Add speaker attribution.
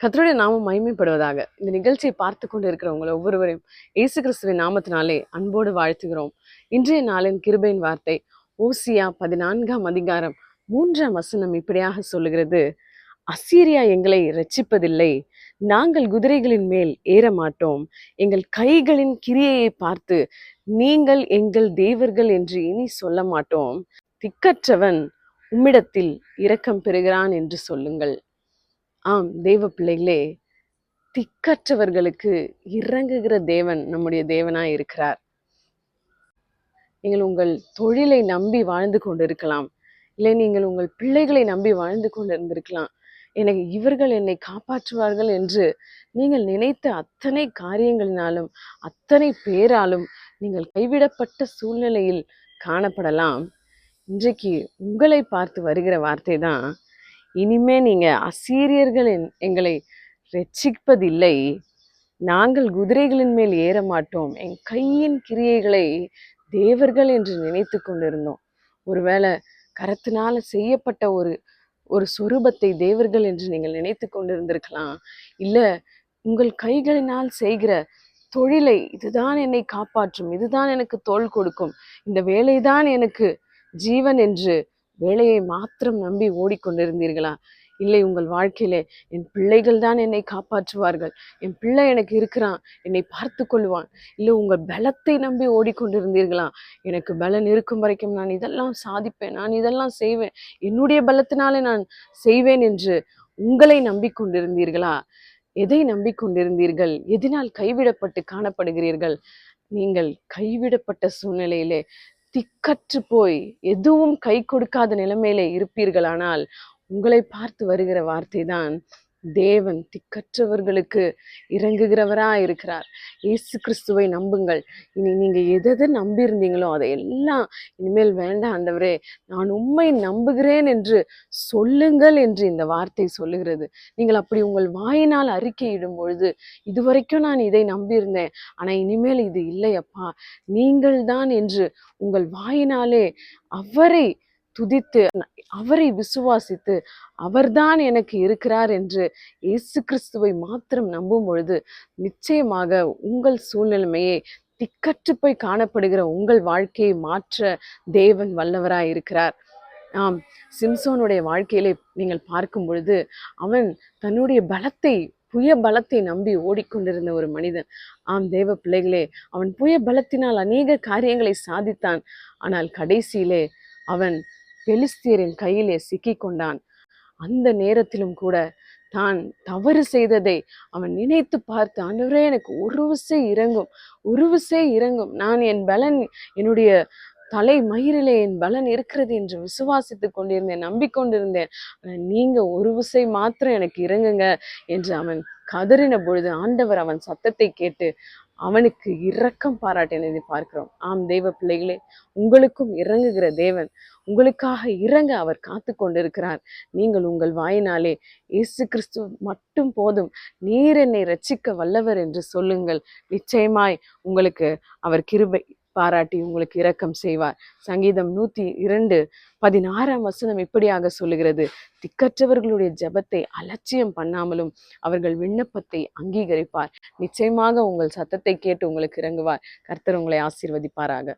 Speaker 1: கத்தருடைய நாமம் மகிமைப்படுவதாக இந்த நிகழ்ச்சியை பார்த்து கொண்டு இருக்கிறவங்களை ஒவ்வொருவரையும் இயேசு கிறிஸ்துவின் நாமத்தினாலே அன்போடு வாழ்த்துகிறோம். இன்றைய நாளின் கிருபையின் வார்த்தை ஓசியா பதினான்காம் அதிகாரம் மூன்றாம் வசனம் இப்படியாக சொல்லுகிறது. அசீரியா எங்களை ரட்சிப்பதில்லை நாங்கள் குதிரைகளின் மேல் ஏற மாட்டோம் எங்கள் கைகளின் கிரியையை பார்த்து நீங்கள் எங்கள் தேவர்கள் என்று இனி சொல்ல மாட்டோம் திக்கற்றவன் உம்மிடத்தில் இரக்கம் பெறுகிறான் என்று சொல்லுங்கள். ஆம் தெய்வ பிள்ளைகளே திக்கற்றவர்களுக்கு இறங்குகிற தேவன் நம்முடைய தேவனாய் இருக்கிறார். நீங்கள் உங்கள் தொழிலை நம்பி வாழ்ந்து கொண்டிருக்கலாம். இல்லை நீங்கள் உங்கள் பிள்ளைகளை நம்பி வாழ்ந்து கொண்டிருந்திருக்கலாம். எனக்கு இவர்கள் என்னை காப்பாற்றுவார்கள் என்று நீங்கள் நினைத்த அத்தனை காரியங்களினாலும் அத்தனை பேராலும் நீங்கள் கைவிடப்பட்ட சூழ்நிலையில் காணப்படலாம். இன்றைக்கு உங்களை பார்த்து வருகிற வார்த்தை தான் இனிமே நீங்கள் அசீரியர்கள் என்- எங்களை ரட்சிப்பதில்லை. நாங்கள் குதிரைகளின் மேல் ஏற மாட்டோம். என் கையின் கிரியைகளை தேவர்கள் என்று நினைத்து கொண்டிருந்தோம். ஒருவேளை கரத்தினால் செய்யப்பட்ட ஒரு ஒரு சொரூபத்தை தேவர்கள் என்று நீங்கள் நினைத்து கொண்டிருந்திருக்கலாம். இல்லை உங்கள் கைகளினால் செய்கிற தொழிலை இதுதான் என்னை காப்பாற்றும் இதுதான் எனக்கு தோல் கொடுக்கும். இந்த வேலைதான் எனக்கு ஜீவன் என்று வேலையை மாத்திரம் நம்பி ஓடிக்கொண்டிருந்தீர்களா? இல்லை உங்கள் வாழ்க்கையிலே என் பிள்ளைகள் தான் என்னை காப்பாற்றுவார்கள். என் பிள்ளை எனக்கு இருக்கிறான் என்னை பார்த்து கொள்வான். இல்லை உங்கள் பலத்தை நம்பி ஓடிக்கொண்டிருந்தீர்களா? எனக்கு பலன் இருக்கும் வரைக்கும் நான் இதெல்லாம் சாதிப்பேன் நான் இதெல்லாம் செய்வேன். என்னுடைய பலத்தினாலே நான் செய்வேன் என்று உங்களை நம்பிக்கொண்டிருந்தீர்களா? எதை நம்பிக்கொண்டிருந்தீர்கள்? எதனால் கைவிடப்பட்டு காணப்படுகிறீர்கள்? நீங்கள் கைவிடப்பட்ட சூழ்நிலையிலே திக்கற்று போய் எதுவும் கை கொடுக்காத நிலைமையில இருப்பீர்களானால் உங்களை பார்த்து வருகிற வார்த்தை தான் தேவன் திக்கற்றவர்களுக்கு இறங்குகிறவரா இருக்கிறார் இயேசு கிறிஸ்துவை நம்புங்கள். இனி நீங்க எதை நம்பியிருந்தீங்களோ அதை எல்லாம் இனிமேல் வேண்டாம் ஆண்டவரே. நான் உண்மை நம்புகிறேன் என்று சொல்லுங்கள் என்று இந்த வார்த்தை சொல்லுகிறது. நீங்கள் அப்படி உங்கள் வாயினால் அறிக்கையிடும் பொழுது இதுவரைக்கும் நான் இதை நம்பியிருந்தேன். ஆனா இனிமேல் இது இல்லையப்பா. நீங்கள் தான் என்று உங்கள் வாயினாலே அவரை துதித்து அவரை விசுவாசித்து அவர்தான் எனக்கு இருக்கிறார் என்று இயேசு கிறிஸ்துவை மாத்திரம் நம்பும் பொழுது நிச்சயமாக உங்கள் சூழ்நிலைமையை திக்கற்று போய் காணப்படுகிற உங்கள் வாழ்க்கையை மாற்ற தேவன் வல்லவராய் இருக்கிறார். ஆம் சிம்சோனுடைய வாழ்க்கையிலே நீங்கள் பார்க்கும் பொழுது அவன் தன்னுடைய பலத்தை புய பலத்தை நம்பி ஓடிக்கொண்டிருந்த ஒரு மனிதன். ஆம் தேவ பிள்ளைகளே அவன் புய பலத்தினால் அநேக காரியங்களை சாதித்தான். ஆனால் கடைசியிலே அவன் பெலிஸ்தியரின் கையிலே சிக்கிக்கொண்டான். அந்த நேரத்திலும் கூட தான் தவறு செய்ததை அவன் நினைத்து பார்த்து ஆண்டவரே எனக்கு ஒரு விசை இறங்கும் ஒரு விசை இறங்கும். நான் என் பலன் என்னுடைய தலை மயிரிலே என் பலன் இருக்கிறது என்று விசுவாசித்துக் கொண்டிருந்தேன் நம்பிக்கொண்டிருந்தேன். நீங்க ஒரு விசை மாத்திரம் எனக்கு இறங்குங்க என்று அவன் கதறின பொழுது ஆண்டவர் அவன் சத்தத்தை கேட்டு அவனுக்கு இரக்கம் பாராட்டினதை பார்க்கிறோம் ஆம் தெய்வ பிள்ளைகளே உங்களுக்கும் இறங்குகிற தேவன் உங்களுக்காக இறங்க அவர் காத்து கொண்டிருக்கிறார். நீங்கள் உங்கள் வாயினாலே இயேசு கிறிஸ்து மட்டும் போதும் நீர் என்னை ரட்சிக்க வல்லவர் என்று சொல்லுங்கள். நிச்சயமாய் உங்களுக்கு அவர் கிருபை பாராட்டி உங்களுக்கு இரக்கம் செய்வார். சங்கீதம் நூத்தி இரண்டு பதினாறாம் வசனம் இப்படியாக சொல்லுகிறது. திக்கற்றவர்களுடைய ஜெபத்தை அலட்சியம் பண்ணாமலும் அவர்கள் விண்ணப்பத்தை அங்கீகரிப்பார். நிச்சயமாக உங்கள் சத்தத்தை கேட்டு உங்களுக்கு இறங்குவார். கர்த்தர் உங்களை ஆசீர்வதிப்பாராக.